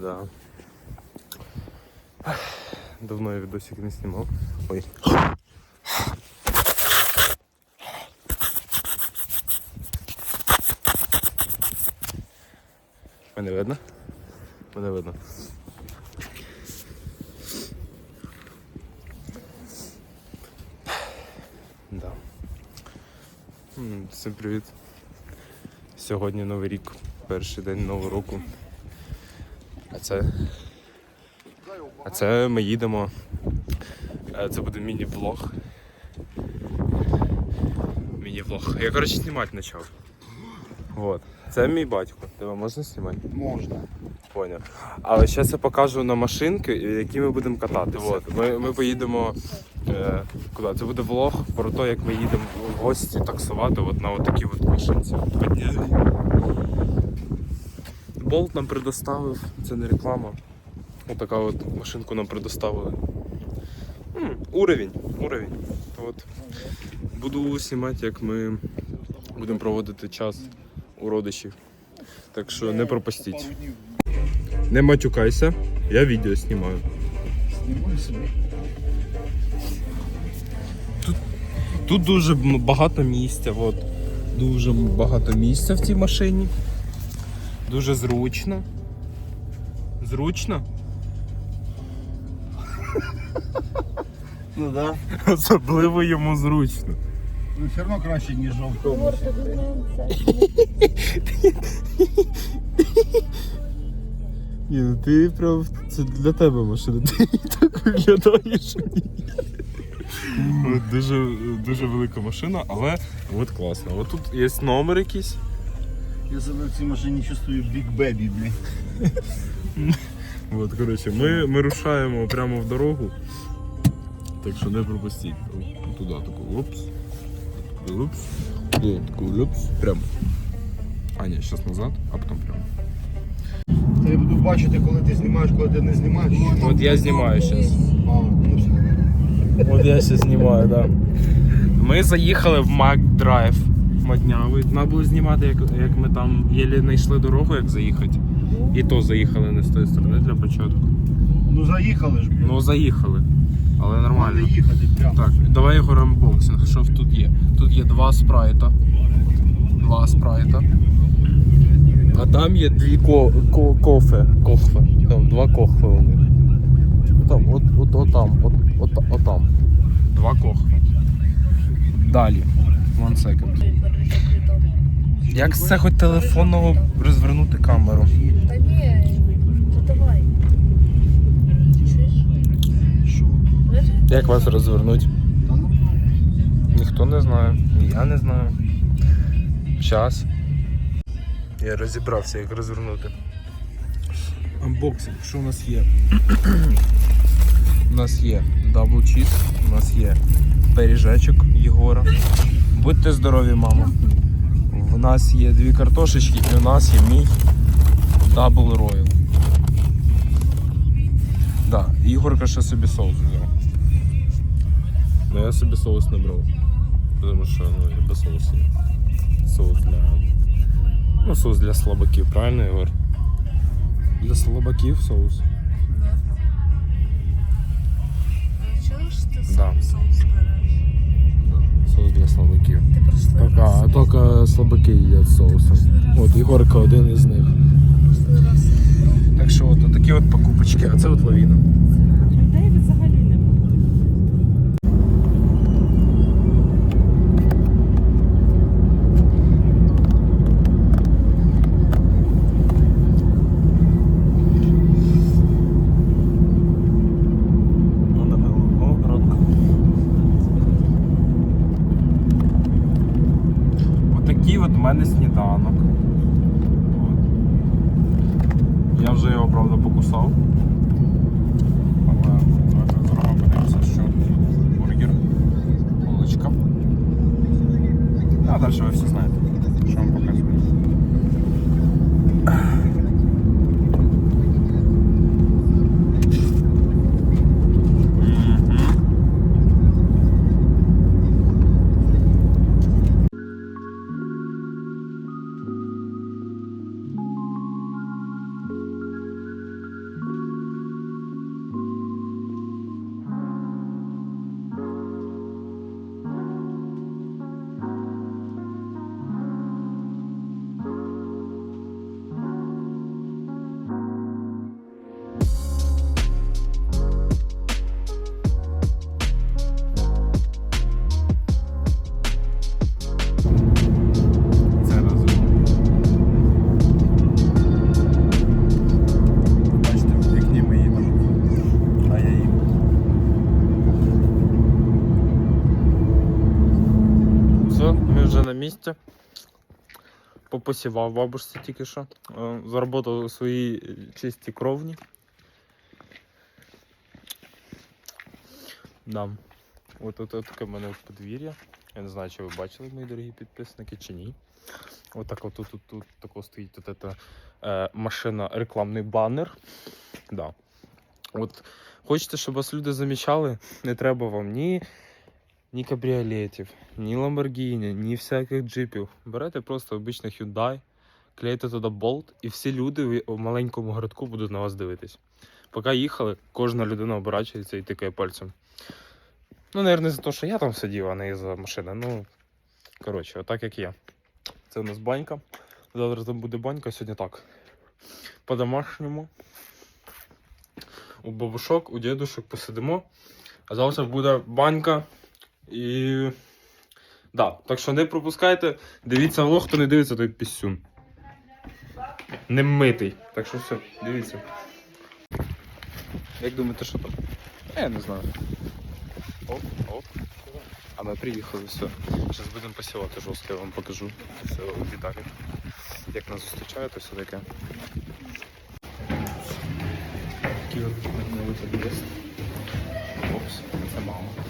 Да. Давно я відосик не знімав. Ой. Мене видно? Мене видно. Да. Всім привіт. Сьогодні Новий рік, перший день Нового року. А це. А це ми їдемо. Е, Це буде міні-влог. Міні-влог. Я коротше знімати почав. Вот. Це мій батько. Тебе можна знімати? Можна. Поняв. Але зараз я покажу на машинки, які ми будемо катати. От. Ми, ми поїдемо. Е, куди? Це буде влог про те, як ми їдемо в гості таксувати от на отакій от машинці. Болт нам предоставив, це не реклама. Отака от машинку нам предоставили. М, уровень, уровень. От. Буду знімати, як ми будемо проводити час у родичів. Так що не пропустіть. Не матюкайся, я відео знімаю. знімаю собі. Тут дуже багато місця, от. Дуже багато місця в цій машині. Дуже зручно. Зручно? Ну да. Особливо йому зручно. Ну все одно краще, ніж в автобусі. Ні, ну ти прям це для тебе машина. Ти так виглядаєш. От дуже, дуже велика машина, але от класно. От тут є номер якийсь. Я себе в цій машині чувствую Big Baby, блін. От, коротше, ми, ми рушаємо прямо в дорогу. Так що не пропустіть. О, Туди таку лупс. Лупс. Таку лупс. Прямо. А, ні, зараз назад, а потім прямо. Та я буду бачити, коли ти знімаєш, коли ти не знімаєш. От я знімаю зараз. Ну. От я зараз знімаю, так. Да. Ми заїхали в Мак Драйв Маднявий. Треба було знімати, як, як ми там єлі знайшли дорогу, як заїхати. І то заїхали не з тої сторони для початку. Ну заїхали ж, блін. Ну, заїхали. Але Треба нормально. їхати прямо. Так, давай його рембоксинг. Що тут є? Тут є два спрайта. Два спрайта. А там є дві ко- ко- кофе. Кохве. Там два кохве у них. Там, от, от, от там, от, от, от там. Два кохве. Далі. One second. Як з цього телефонного розвернути камеру? Та ні, давай. Як вас розвернуть? Ну. Ніхто не знає, і я не знаю. Щас. Я розібрався, як розвернути. Анбоксинг, що у нас є? у нас є дабл чіз, у нас є пиріжечок Єгора. Будьте здорові, мама. У нас є дві картошечки і у нас є мій дабл роял. Да, Ігорка ще собі соус взяв. Ну я собі соус не брав. Тому що ну, я без соусу. Соус для. Ну, соус для слабаків, правильно, Ігор? Для слабаків соус. А чого ж ти Да. сам соус береш? Соус для слабаків. Прошлий Тільки, слабаки їдять соусом. От Ігорка один із них. Так що от такі от покупочки, а це от лавіна. Людей взагалі немає. Отакий от у мене сніданок. От. Я вже його, Попосівав бабушці тільки що. Е, Заработав свої чисті кровні. Да. От, от, от таке в мене подвір'я. Я не знаю, чи ви бачили, мої дорогі підписники, чи ні. От так от тут, тут, тут тако стоїть от ета, е, машина, рекламний банер. Да. От хочете, щоб вас люди замічали, не треба вам ні, ні кабріолетів, ні Lamborghini, ні всяких джипів. Берете просто обичний Hyundai, клеїте туди болт, і всі люди в маленькому городку будуть на вас дивитись. Поки їхали, кожна людина оборачується і тикає пальцем. Ну, наверное, за те, що я там сидів, а не за машини. Ну, коротше, отак як є. Це у нас банька. Завтра там буде банька, сьогодні так. По-домашньому. У бабушок, у дідушок посидимо. А завтра буде банька. І. Да, так що не пропускайте. Дивіться влог, хто не дивиться, той пісюн. Не митий. Так що все, дивіться. Як думаєте, що там? Я не знаю. Оп, оп. А ми приїхали, все. Зараз будемо посівати жорстко, я вам покажу. Все у. Як нас зустрічають, і все таке. Такий от. Опс, це мама.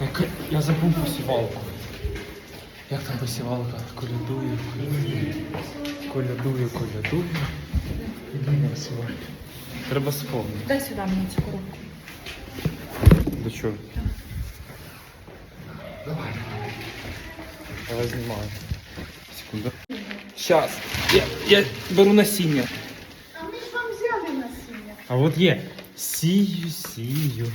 Яка- Я забув посівалку. Як там посівалка? Колядую, колядую. Колядую, колядую. На. Треба сповнити. Дай сюди мені цю коробку. До чого? Давай. Я знімаю. Секунду. Щас. Я, я беру насіння. А ми ж вам взяли насіння. А от є. Сію, сію.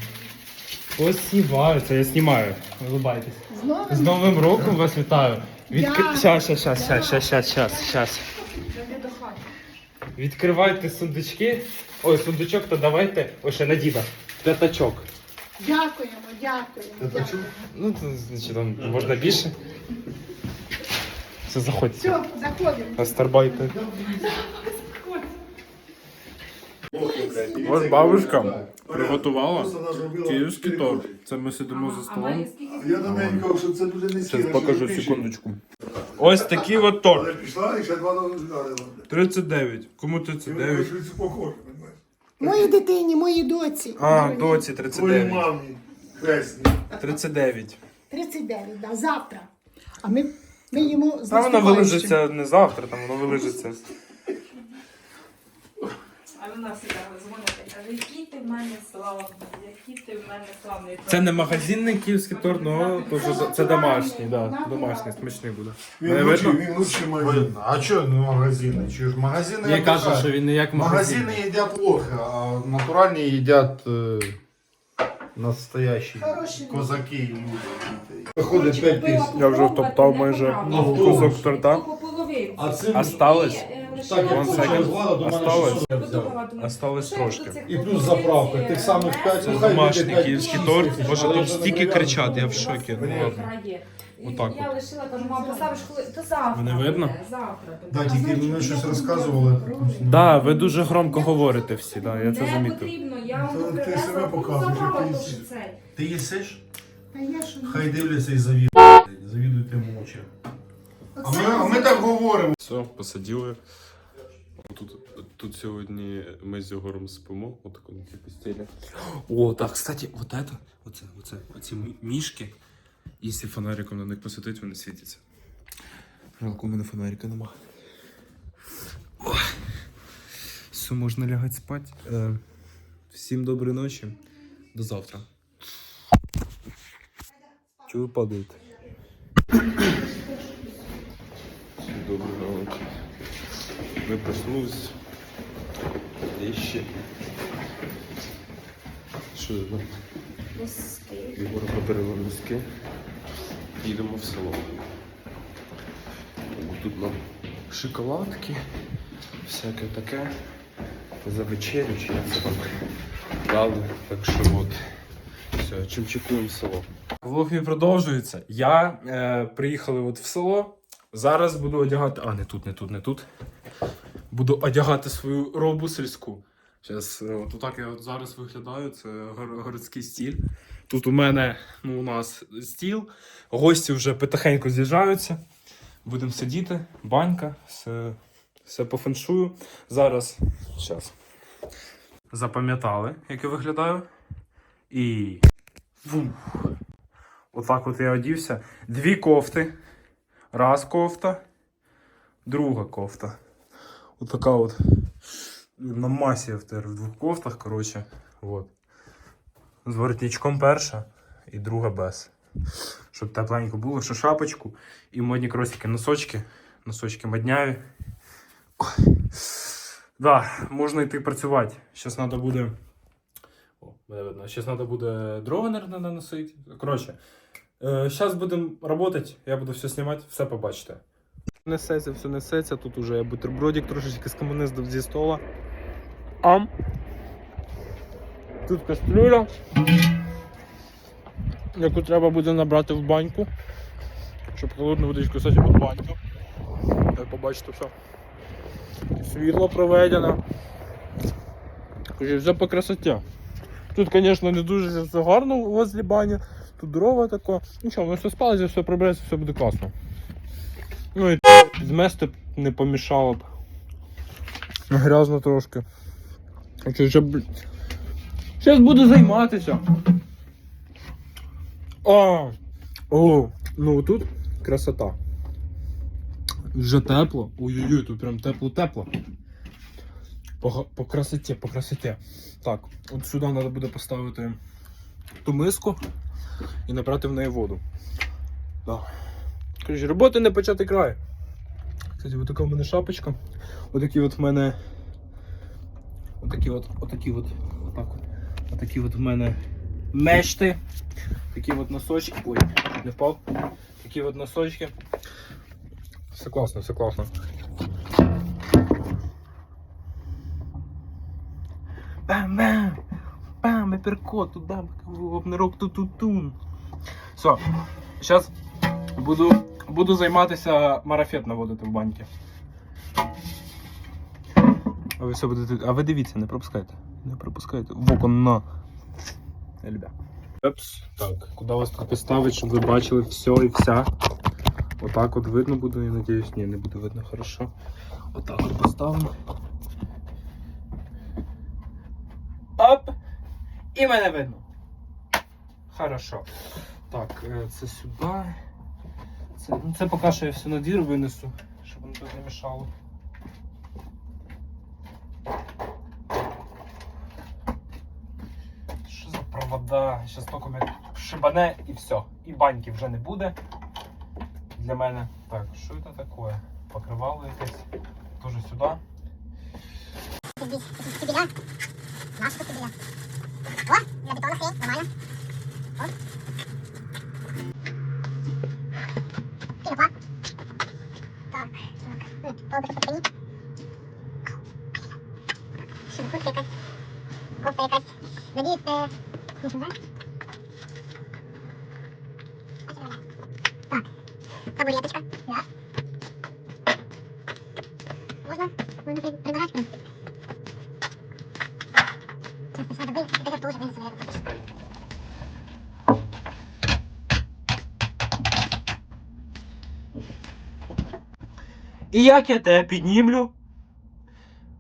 Посіваю. Це я знімаю. Улыбайтесь. З новим З Новим роком вас вітаю. Відкри... Дякую. Щас, щас, щас, щас, щас, щас, щас, щас. Йди до хати. Відкривайте сундучки. Ой, сундучок, то давайте. Ой, ще на діда. П'ятачок. Дякуємо, дякуємо. дякуємо. Ну, то, значить, там можна більше. Все, заходьте. Все, заходимо. Остарбайте. Ось бабушка приготувала київський торт. Це ми сидимо за столом. Я до кажу, що це дуже низьке. Зараз покажу секундочку. Ось такий от торт. Пішла і ще два рази 39. Кому 39? щось похоже, розумієш? Моїй дитині, моїй доці. А, доці Твоїй 39. мамі. Хресні. 39. 39, да, завтра. А ми, ми їмо з Та воно наступаючим. вилежиться не завтра, там воно вилежиться. А вона завжди дзвонить і каже, який ти в мене славний, який ти в мене славний. Це не магазинний київський торт, ну то вже це домашній, да, домашній, смачний буде. Мене Він лучший, видно? він лучший має. Видно. А что ну, магазины? Чё ж магазины Я отдыхают. кажу, що він не як магазин. Магазины едят плохо, а натуральные едят э, настоящие Хороший казаки и люди. Виходить 5 тисяч. Я вже втоптав майже кусок торта. А цим Осталось. так секунд. почав влада, до мене Осталось. щось взяв. Осталось трошки. І плюс заправка. Тих самих 5 Це домашній київський торт. Боже, тут стільки кричать, я в шокі. Ну ладно. Отак Я от. лишила, кажу, мам, поставиш хвилин, то завтра. Мене видно? буде, Завтра. Да, тільки мені щось розказували. Да, ви дуже громко говорите всі, да, я це Не замітив. потрібно, я Ти вам себе принесла, показуєш, який то цей. Ти їсиш? Я? Хай дивляться і завідують. Завідуйте мовча. А ми, а ми так говоримо. Все, посадили. Тут, тут сьогодні ми з Єгором спимо, отако на цій постелі. О, так, кстати, вот это, оце, оце, оці мішки, якщо фонариком на них посвітити, вони світяться. Жалко, у мене фонарика нема. Все, можна лягати спати. Е, всім доброї ночі. До завтра. Чого ви падаєте? Всім доброї ночі. Ми проснулись. Вещи. Що це? Єгора подарила носки. Їдемо в село. Тут нам шоколадки, всяке таке. За вечерю чи це там дали. Так що от. Все, чим чекуємо село. Влог мій продовжується. Я е, приїхали от в село. Зараз буду одягати. А, не тут, не тут, не тут. Буду одягати свою робу сільську. Зараз, от так я зараз виглядаю, це гор- городський стіль. Тут у мене, ну, у нас стіл. Гості вже потихеньку з'їжджаються. Будемо сидіти, банька, все, все по феншую. Зараз, зараз. Запам'ятали, як я виглядаю. І. Фух. Отак от я одівся. Дві кофти. Раз кофта, друга кофта. Отака от. На масі в двох кофтах, коротше. От. З воротничком перша і друга без. Щоб тепленько було, що шапочку і модні кросики, носочки. Носочки модняві. Да, можна йти працювати. Зараз треба буде. О, мене видно. Зараз треба буде дрова, наносити. Коротше, зараз будемо працювати, я буду все знімати, все побачите. Несеться, все несеться. Тут уже бутербродик трошечки з комунистів зі стола. Ам. Тут кастрюля, яку треба буде набрати в баньку, щоб холодну водичку кстати, під баньку. Як побачите все. Світло проведено. Все по красоті. Тут, звісно, не дуже все гарно возле бані. Тут дрова таке. Нічого, воно все спалиться, все прибереться, все буде класно. Ну і змести б не помішало б. Грязно трошки. Хочу ще, блін. Зараз буду займатися. А, о, ну тут красота. Вже тепло. Ой-ой-ой, тут прям тепло-тепло. По, по красоті, по красоті. Так, от сюди треба буде поставити ту миску і набрати в неї воду. Да. Короче, роботи не почати край. Кстати, ось така в мене шапочка. Отакі от в мене. Отакі от, отакі от, отак от. Отакі от в мене мешти. Такі от носочки. Ой, не впав. Такі от носочки. Все класно, все класно. Бам-бам! Бам, апперкот, туда, обнирок ту-ту-тун. Все, зараз буду, буду займатися марафет наводити в баньки. А ви все будете. А ви дивіться, не пропускайте. Не пропускайте. В окон. Епс. Так, куди вас тут поставити, щоб ви бачили все і вся. Отак от видно буде, я надіюсь. Ні, не буде видно хорошо. Отак от поставимо. Оп! І мене видно. Хорошо. Так, е, це сюди. Це, ну, це поки що я все на двір винесу, щоб воно тут не мішало. Що за провода? Зараз тільки мене шибане і все. І баньки вже не буде. Для мене. Так, що це таке? Покривало якесь. Тоже сюди. Стебеля. Наши стебеля. О, для бетона хрень, нормально. О. 動画作り進行生活合生活リリースサボりやってきたいやもうさこれのプレバラシ君ちょっとさどういうことどういうこと І як я тебе піднімлю?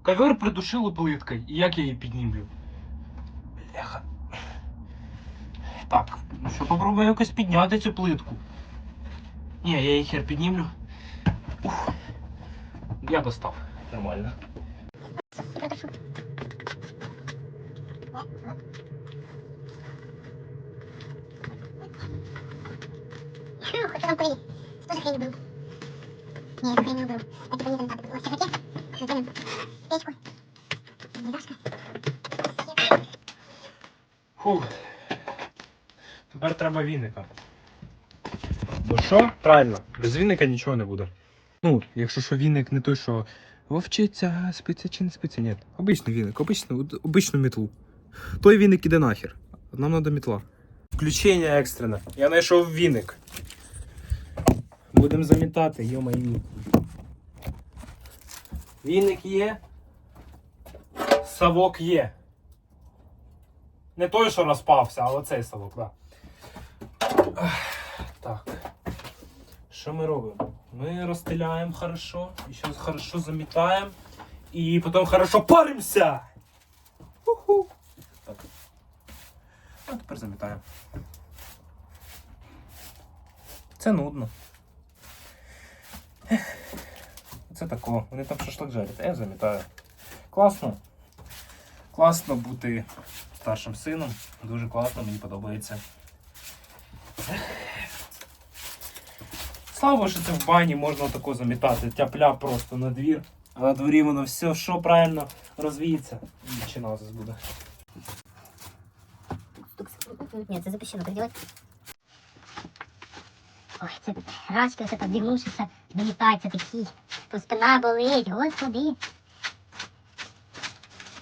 Ковер придушило плиткою. І як я її піднімлю? Бляха. Так, ну що попробую якось підняти цю плитку. Ні, я її хер піднімлю. Ух. Я достав. Нормально. Что курить? Что за хрень был? Не, это хрень не был. Это не так было. В темноте. Затянем печку. Недашка. Фух. Тепер треба віника. Бо що? Правильно, без віника нічого не буде. Ну, якщо що віник не той, що вовчиться, спиться чи не спиться, ні. Обичний віник, обичну, от обичну мітлу. Той віник іде нахер. Нам треба мітла. Включення екстрене. Я знайшов віник. Будемо замітати, йомайні. Віник є. Савок є. Не той, що розпався, а оцей савок. Да. Так. Що ми робимо? Ми розстеляємо хорошо, і зараз хорошо замітаємо. І потім хорошо паримося! Уху. Так. А тепер замітаємо. Це нудно. Це тако. Вони там шашлик жарять, а я замітаю. Класно. Класно бути старшим сином. Дуже класно, мені подобається. Слава що це в бані можна тако замітати, тяпля просто на двір. А на дворі воно все, що правильно розвіється. Чи назис буде. Ні, це запрещено так. Ой, це рачки, все так дігнувшися, вилітається такий. То спина болить, господи.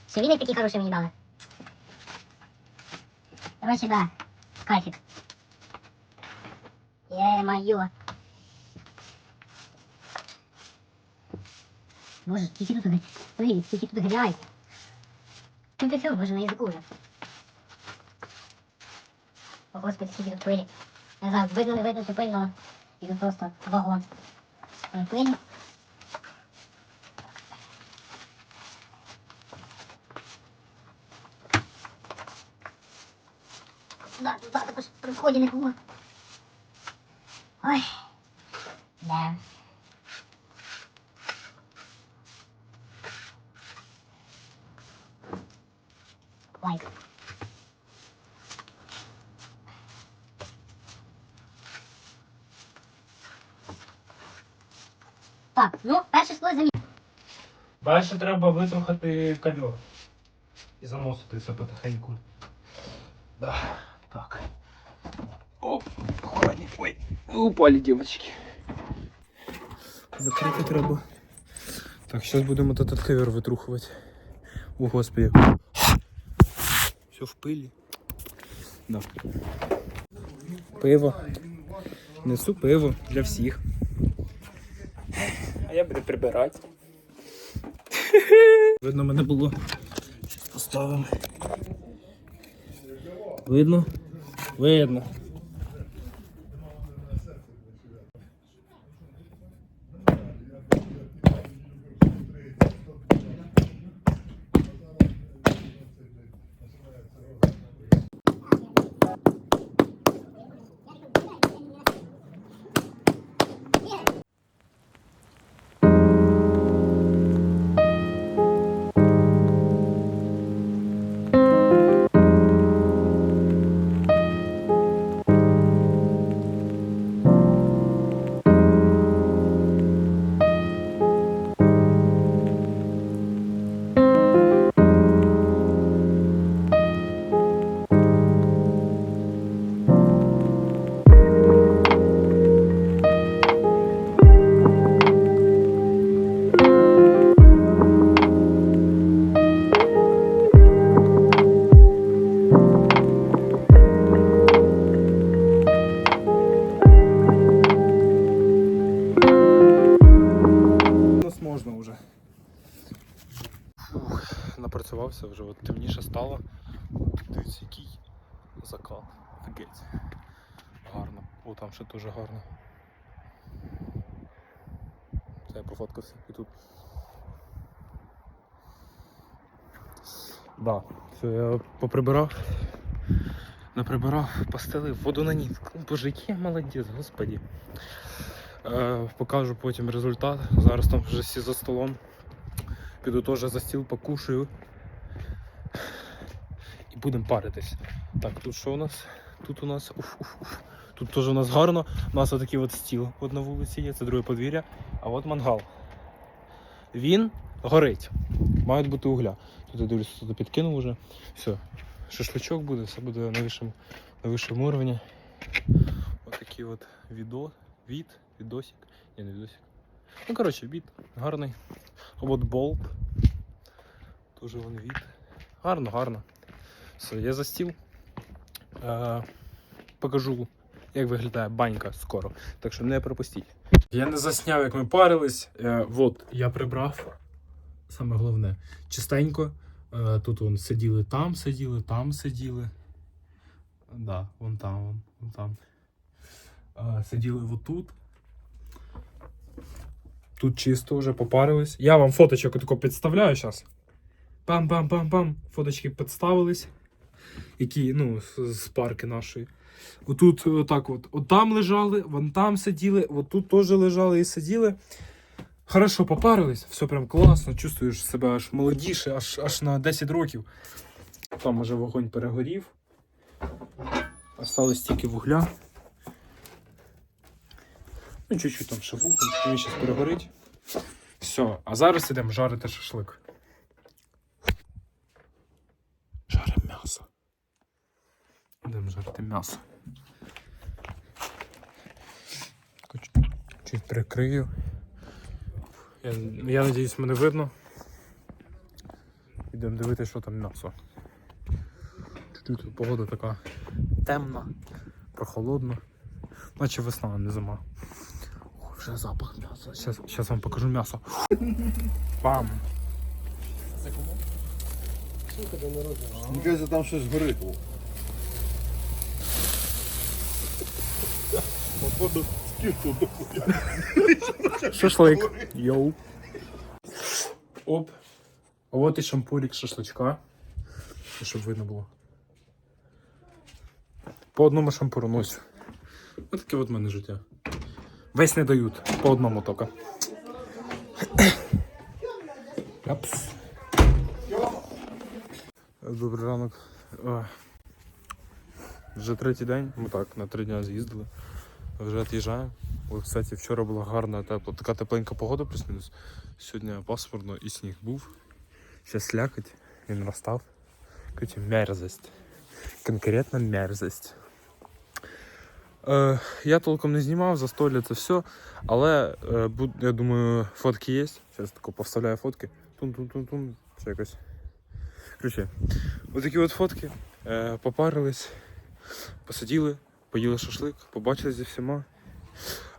Що він такий хороший мені дали. Короче, да, кайфик. Е-моё. Боже, скільки тут, смотри, скільки тут грязь. Ну ти все, боже, на язику вже. О, господи, скільки тут пилі. Не знаю, видно, не видно, чи пильно. І тут просто вагон. Пилі. Да, да, також при вході не було. Ой. Да. Лайк. Так, ну, перше скло замі. Далі треба витрухати ковер. І заносити все потихеньку. Да. Так. Оп, аккуратней. Ой, упали девочки. Закрити треба. Так, зараз будемо этот ковер витрухувати. О, господи. Все в пилі. Да. Пиво. Несу пиво для всіх. А я буду прибирати. Видно, мене було. Поставимо. Видно? Видно. Все, я поприбирав. Наприбирав, постелив, воду наніс. Боже, який я молодець, господі. Е, покажу потім результат. Зараз там вже всі за столом. Піду теж за стіл, покушаю. І будемо паритись. Так, тут що у нас? Тут у нас. Уф, уф, уф. Тут теж у нас гарно. У нас отакий от стіл от на вулиці є, це друге подвір'я. А от мангал. Він горить. Мають бути угля. Тут я дивлюся, тут підкинув вже. Все. Шашличок буде, все буде на вищому, на вищому уровні. Ось такий от відео, від, відосик. Ні, не відосик. Ну, коротше, від гарний. А от болт. Тоже вон від. Гарно, гарно. Все, я за стіл. Е, покажу, як виглядає банька скоро. Так що не пропустіть. Я не засняв, як ми парились. Е, от, я прибрав. Саме головне, чистенько. Е, тут вон сиділи там, сиділи, там сиділи. Да, вон там, вон, вон там. Е, сиділи отут. Тут чисто вже попарились. Я вам фоточок тако підставляю зараз. Пам-пам-пам-пам. Фоточки підставились. Які, ну, з, парки нашої. Отут отак от. От там лежали, вон там сиділи, от тут теж лежали і сиділи. Хорошо попарились, все прям класно, чувствуєш себе аж молодіше, аж, аж на 10 років. Там уже вогонь перегорів. Осталось тільки вугля. Ну, чуть-чуть там ще вуголь, він зараз перегорить. Все, а зараз ідемо жарити шашлик. Жаримо м'ясо. Ідемо жарити м'ясо. Чуть прикрию. Я, я надіюсь, мене видно. Йдемо дивитися, що там м'ясо. Чуть-чуть погода така темна, прохолодна. Наче весна, а не зима. Ой, вже запах м'яса. Щас, щас вам покажу м'ясо. Бам! Мені кажеться, там щось горить. Походу, Шашлик. Йоу. Оп. А от і шампурик шашличка. Щоб видно було. По одному шампуру носю. Ось таке от мене життя. Весь не дають. По одному. Апс. Добрий ранок. Вже третій день. Ми так на три дня з'їздили. Вже від'їжджаємо. Ой, кстати, вчора була гарна тепла, така тепленька погода плюс-мінус. Сьогодні пасмурно і сніг був. Зараз слякоть, він розстав. Короче, мерзость. Конкретно мерзость. Е, я толком не знімав, застолля це все. Але е, я думаю, фотки є. Зараз тако повставляю фотки. Тун-тун-тун-тун. Це якось. Короче, ось от фотки. Е, попарились, посиділи, поїли шашлик, побачились зі всіма.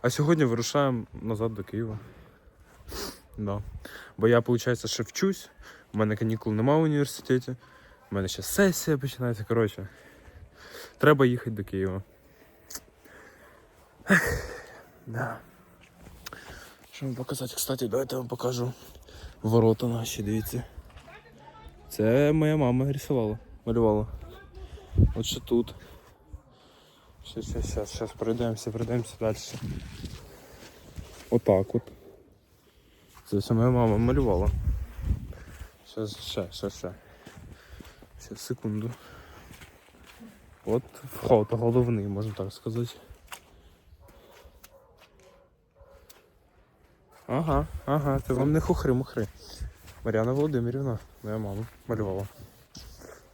А сьогодні вирушаємо назад до Києва. Да. Бо я, виходить, ще вчусь. У мене канікул немає в університеті. У мене ще сесія починається. Коротше, треба їхати до Києва. Да. Що вам показати? Кстати, давайте я вам покажу ворота наші, дивіться. Це моя мама рисувала, малювала. От що тут. Сейчас, сейчас, сейчас, сейчас пройдемося, пройдемося далі. Отак от. Це все моя мама малювала. Сейчас, ще, ще, ще. Сейчас, секунду. От вход головний, можна так сказати. Ага, ага, це вам не хухри-мухри. Мар'яна Володимирівна, моя мама, малювала.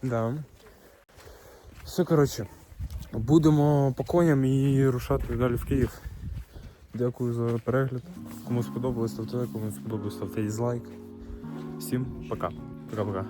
Да. Все, коротше. Будемо по коням і рушати далі в Київ. Дякую за перегляд. Кому сподобалось, ставте лайк, кому не сподобалось, ставте дізлайк. Всім пока. Пока-пока.